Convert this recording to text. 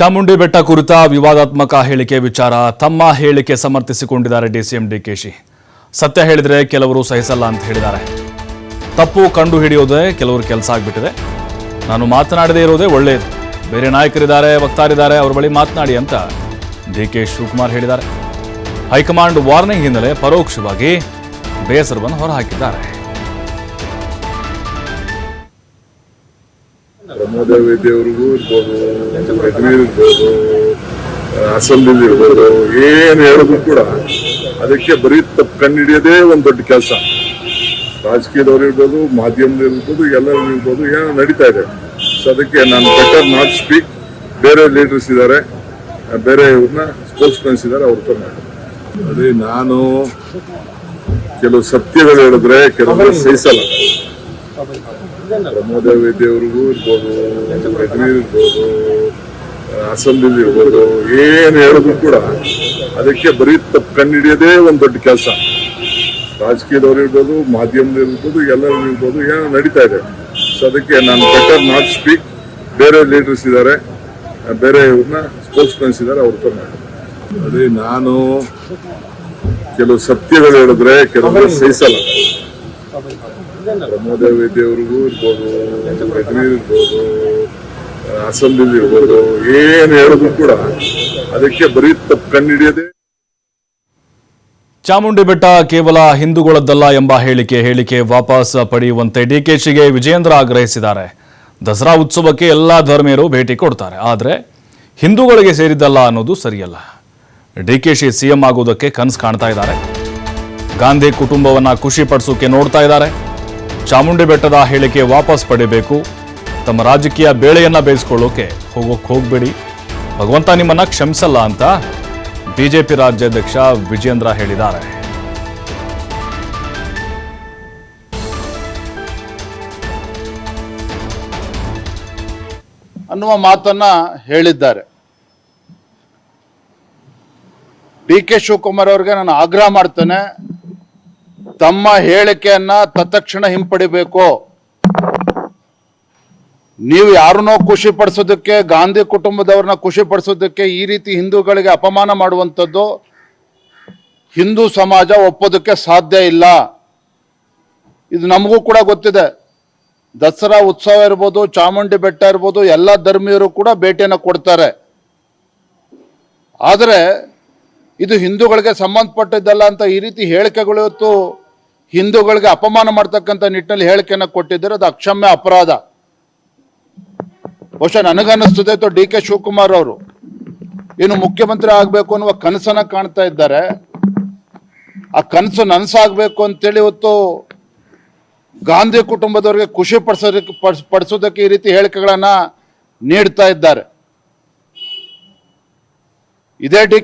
ಚಾಮುಂಡಿ ಬೆಟ್ಟ ಕುರಿತ ವಿವಾದಾತ್ಮಕ ಹೇಳಿಕೆ ವಿಚಾರ ತಮ್ಮ ಹೇಳಿಕೆ ಸಮರ್ಥಿಸಿಕೊಂಡಿದ್ದಾರೆ ಡಿಸಿಎಂ ಡಿಕೆಶಿ. ಸತ್ಯ ಹೇಳಿದರೆ ಕೆಲವರು ಸಹಿಸಲ್ಲ ಅಂತ ಹೇಳಿದ್ದಾರೆ. ತಪ್ಪು ಕಂಡು ಹಿಡಿಯೋದೇ ಕೆಲವರು ಕೆಲಸ ಆಗಿಬಿಟ್ಟಿದೆ. ನಾನು ಮಾತನಾಡದೇ ಇರೋದೇ ಒಳ್ಳೆಯದು ಬೇರೆ ನಾಯಕರಿದ್ದಾರೆ, ವಕ್ತಾರಿದ್ದಾರೆ, ಅವ್ರ ಬಳಿ ಮಾತನಾಡಿ ಅಂತ ಡಿ ಕೆ ಶಿವಕುಮಾರ್ ಹೇಳಿದ್ದಾರೆ. ಹೈಕಮಾಂಡ್ ವಾರ್ನಿಂಗ್ ಹಿನ್ನೆಲೆ ಪರೋಕ್ಷವಾಗಿ ಬೇಸರವನ್ನು ಹೊರಹಾಕಿದ್ದಾರೆ. ಪ್ರಮೋದ ದೇವ್ರಿಗೂ ಇರ್ಬೋದು ಯಜ್ಮೀರ್ ಇರ್ಬೋದು ಅಸೆಂಬ್ಲಿ ಇರ್ಬೋದು ಏನು ಹೇಳಿದ್ರು ಕೂಡ ಅದಕ್ಕೆ ಬರೀ ತಪ್ಪು ಕಂಡುಹಿಡಿಯೋದೇ ಒಂದು ದೊಡ್ಡ ಕೆಲಸ. ರಾಜಕೀಯದವ್ರು ಇರ್ಬೋದು ಮಾಧ್ಯಮದವ್ರು ಇರ್ಬೋದು ಎಲ್ಲರೂ ಇರ್ಬೋದು, ಏನೋ ನಡೀತಾ ಇದೆ. ಸೊ ಅದಕ್ಕೆ ನಾನು ಬೆಟರ್ ನಾಟ್ ಸ್ಪೀಕ್ ಬೇರೆ ಲೀಡರ್ಸ್ ಇದ್ದಾರೆ, ಬೇರೆ ಇವ್ರನ್ನ ಸ್ಪೋರ್ಟ್ಸ್ ಮೆನ್ಸ್ ಇದ್ದಾರೆ, ಅವ್ರ ಹತ್ರ ಮಾಡಿ ಅದೇ ನಾನು ಕೆಲವು ಸತ್ಯಗಳು ಹೇಳಿದ್ರೆ ಕೆಲವರು ಸಹಿಸಲ್ಲ. ಪ್ರಮೋದ ದೇವ್ರಿಗೂ ಇರ್ಬೋದು ಇರ್ಬೋದು ಅಸೆಂಬ್ಲಿ ಇರ್ಬೋದು ಏನು ಹೇಳಿದ್ರು ಕೂಡ ಅದಕ್ಕೆ ಬರೀ ತಪ್ಪು ಕಂಡಿಡಿಯೋದೇ ಒಂದು ದೊಡ್ಡ ಕೆಲಸ. ರಾಜಕೀಯದವ್ರು ಇರ್ಬೋದು ಮಾಧ್ಯಮದವ್ರು ಇರ್ಬೋದು ಎಲ್ಲರೂ ಇರ್ಬೋದು ಏನೋ ನಡೀತಾ ಇದೆ. ಸೊ ಅದಕ್ಕೆ ನಾನು ಬೆಟರ್ ನಾಟ್ ಸ್ಪೀಕ್ ಬೇರೆ ಲೀಡರ್ಸ್ ಇದ್ದಾರೆ ಬೇರೆ ಇವ್ರನ್ನ ಸ್ಪೋರ್ಟ್ಸ್ ಮೆನ್ಸ್ ಇದ್ದಾರೆ ಅವ್ರ ಹತ್ರ. ಅದೇ ನಾನು ಕೆಲವು ಸತ್ಯಗಳು ಹೇಳಿದ್ರೆ ಕೆಲವರು ಸಹಿಸಲ್ಲ. ಪ್ರಮೋದ ದೇವ್ರಿಗೂ ಇರ್ಬೋದು ಇರ್ಬೋದು ಅಸೆಂಬ್ಲಿ ಇರ್ಬೋದು ಏನ್ ಹೇಳಿದ್ರು ಕೂಡ ಅದಕ್ಕೆ ಬರೀ ತಪ್ಪು ಕಂಡಿಡಿಯದೆ ಚಾಮುಂಡಿ ಬೆಟ್ಟ ಕೇವಲ ಹಿಂದೂಗಳದ್ದಲ್ಲ ಎಂಬ ಹೇಳಿಕೆ ಹೇಳಿಕೆ ವಾಪಸ್ ಪಡೆಯುವಂತೆ ಡಿಕೆಶಿಗೆ ವಿಜಯೇಂದ್ರ ಆಗ್ರಹಿಸಿದ್ದಾರೆ. ದಸರಾ ಉತ್ಸವಕ್ಕೆ ಎಲ್ಲ ಧರ್ಮೀಯರು ಭೇಟಿ ಕೊಡ್ತಾರೆ ಆದರೆ ಹಿಂದೂಗಳಿಗೆ ಸೇರಿದ್ದಲ್ಲ ಅನ್ನೋದು ಸರಿಯಲ್ಲ. ಡಿಕೆಶಿ ಸಿಎಂ ಆಗೋದಕ್ಕೆ ಕನಸು ಕಾಣ್ತಾ ಇದ್ದಾರೆ. ಗಾಂಧಿ ಕುಟುಂಬವನ್ನ ಖುಷಿ ಪಡಿಸೋಕೆ ನೋಡ್ತಾ ಇದ್ದಾರೆ. ಚಾಮುಂಡಿ ಬೆಟ್ಟದ ಹೇಳಿಕೆ ವಾಪಸ್ ಪಡಿಬೇಕು. ತಮ್ಮ ರಾಜಕೀಯ ಬೇಳೆಯನ್ನ ಬೇಯಿಸ್ಕೊಳ್ಳೋಕೆ ಹೋಗೋಕೆ ಹೋಗ್ಬೇಡಿ. ಭಗವಂತ ನಿಮ್ಮನ್ನ ಕ್ಷಮಿಸಲ್ಲ ಅಂತ ಬಿಜೆಪಿ ರಾಜ್ಯಾಧ್ಯಕ್ಷ ವಿಜೇಂದ್ರ ಹೇಳಿದ್ದಾರೆ. ಅನ್ನುವ ಮಾತನ್ನ ಹೇಳಿದ್ದಾರೆ. ಡಿ ಕೆ ಶಿವಕುಮಾರ್ ಅವ್ರಿಗೆ ನಾನು ಆಗ್ರಹ ಮಾಡ್ತೇನೆ. ತಮ್ಮ ಹೇಳಿಕೆಯನ್ನ ತತ್ಕ್ಷಣ ಹಿಂಪಡಿಬೇಕು. ನೀವು ಯಾರನ್ನೋ ಖುಷಿ ಪಡಿಸೋದಕ್ಕೆ ಗಾಂಧಿ ಕುಟುಂಬದವ್ರನ್ನ ಖುಷಿ ಪಡಿಸೋದಕ್ಕೆ ಈ ರೀತಿ ಹಿಂದೂಗಳಿಗೆ ಅಪಮಾನ ಮಾಡುವಂಥದ್ದು ಹಿಂದೂ ಸಮಾಜ ಒಪ್ಪೋದಕ್ಕೆ ಸಾಧ್ಯ ಇಲ್ಲ. ಇದು ನಮಗೂ ಕೂಡ ಗೊತ್ತಿದೆ. ದಸರಾ ಉತ್ಸವ ಇರ್ಬೋದು, ಚಾಮುಂಡಿ ಬೆಟ್ಟ ಇರ್ಬೋದು, ಎಲ್ಲ ಧರ್ಮೀಯರು ಕೂಡ ಭೇಟಿಯನ್ನು ಕೊಡ್ತಾರೆ. ಆದರೆ ಇದು ಹಿಂದೂಗಳಿಗೆ ಸಂಬಂಧಪಟ್ಟಿದ್ದಲ್ಲ ಅಂತ ಈ ರೀತಿ ಹೇಳಿಕೆಗಳು ಇವತ್ತು ಹಿಂದೂಗಳಿಗೆ ಅಪಮಾನ ಮಾಡ್ತಕ್ಕಂಥ ನಿಟ್ಟಿನಲ್ಲಿ ಹೇಳಿಕೆಯನ್ನು ಕೊಟ್ಟಿದ್ದರೆ. ಅದು ಅಕ್ಷಮ್ಯ ಅಪರಾಧ. ಬಹುಶಃ ನನಗನ್ನಿಸ್ತದೆ ಅಥವಾ ಡಿ ಕೆ ಶಿವಕುಮಾರ್ ಅವರು. ಏನು ಮುಖ್ಯಮಂತ್ರಿ ಆಗಬೇಕು ಅನ್ನುವ ಕನಸನ್ನ ಕಾಣ್ತಾ ಇದ್ದಾರೆ. ಆ ಕನಸು ನನಸಾಗಬೇಕು ಅಂತೇಳಿ ಇವತ್ತು ಗಾಂಧಿ ಕುಟುಂಬದವರಿಗೆ ಖುಷಿ ಪಡಿಸೋದಕ್ಕೆ ಪಡಿಸ್- ಪಡಿಸೋದಕ್ಕೆ ಈ ರೀತಿ ಹೇಳಿಕೆಗಳನ್ನ ನೀಡ್ತಾ ಇದ್ದಾರೆ. ಇದೇ ಡಿ